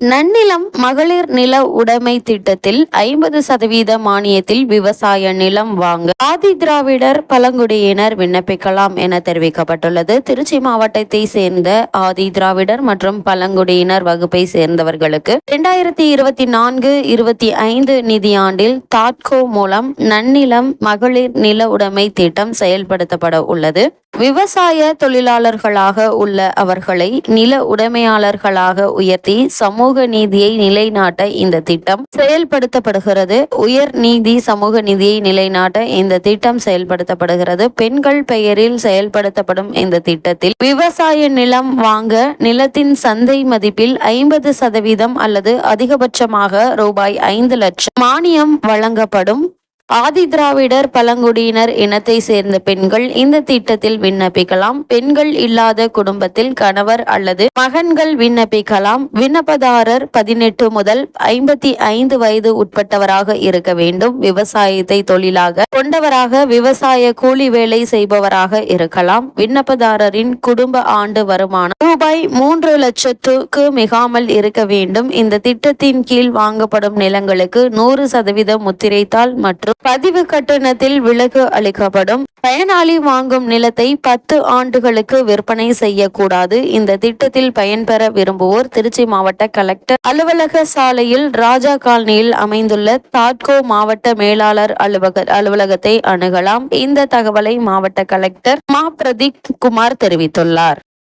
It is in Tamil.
நன்னிலம் மகளிர் நில உடைமை திட்டத்தில் ஐம்பது சதவீத மானியத்தில் விவசாய நிலம் வாங்க ஆதி திராவிடர் பழங்குடியினர் விண்ணப்பிக்கலாம் என தெரிவிக்கப்பட்டுள்ளது. திருச்சி மாவட்டத்தை சேர்ந்த ஆதி திராவிடர் மற்றும் பழங்குடியினர் வகுப்பை சேர்ந்தவர்களுக்கு இரண்டாயிரத்தி இருபத்தி நான்கு இருபத்தி ஐந்து நிதியாண்டில் தாட்கோ மூலம் நன்னிலம் மகளிர் நில உடைமை திட்டம் செயல்படுத்தப்பட உள்ளது. விவசாய தொழிலாளர்களாக உள்ள அவர்களை நில உடைமையாளர்களாக உயர்த்தி சமூக நீதியை நிலைநாட்ட இந்த திட்டம் செயல்படுத்தப்படுகிறது. உயர் நீதி சமூக நிதியை நிலைநாட்ட இந்த திட்டம் செயல்படுத்தப்படுகிறது. பெண்கள் பெயரில் செயல்படுத்தப்படும் இந்த திட்டத்தில் விவசாய நிலம் வாங்க நிலத்தின் சந்தை மதிப்பில் ஐம்பது சதவீதம் அல்லது அதிகபட்சமாக ரூபாய் ஐந்து லட்சம் மானியம் வழங்கப்படும். ஆதி திராவிடர் பழங்குடியினர் இனத்தை சேர்ந்த பெண்கள் இந்த திட்டத்தில் விண்ணப்பிக்கலாம். பெண்கள் இல்லாத குடும்பத்தில் கணவர் அல்லது மகன்கள் விண்ணப்பிக்கலாம். விண்ணப்பதாரர் பதினெட்டு முதல் ஐம்பத்தி ஐந்து வயது உட்பட்டவராக இருக்க வேண்டும். விவசாயத்தை தொழிலாக கொண்டவராக விவசாய கூலி வேலை செய்பவராக இருக்கலாம். விண்ணப்பதாரரின் குடும்ப ஆண்டு வருமானம் ரூபாய் மூன்று லட்சத்துக்கு மிகாமல் இருக்க வேண்டும். இந்த திட்டத்தின் கீழ் வாங்கப்படும் நிலங்களுக்கு நூறு சதவீத முத்திரைத்தாள் மற்றும் பதிவு கட்டணத்தில் விலக்கு அளிக்கப்படும். பயனாளி வாங்கும் நிலத்தை பத்து ஆண்டுகளுக்கு விற்பனை செய்யக்கூடாது. இந்த திட்டத்தில் பயன்பெற விரும்புவோர் திருச்சி மாவட்ட கலெக்டர் அலுவலக சாலையில் ராஜா காலனியில் அமைந்துள்ள தாட்கோ மாவட்ட மேலாளர் அலுவலக அலுவலகத்தை அணுகலாம். இந்த தகவலை மாவட்ட கலெக்டர் மா. பிரதீப் குமார் தெரிவித்துள்ளார்.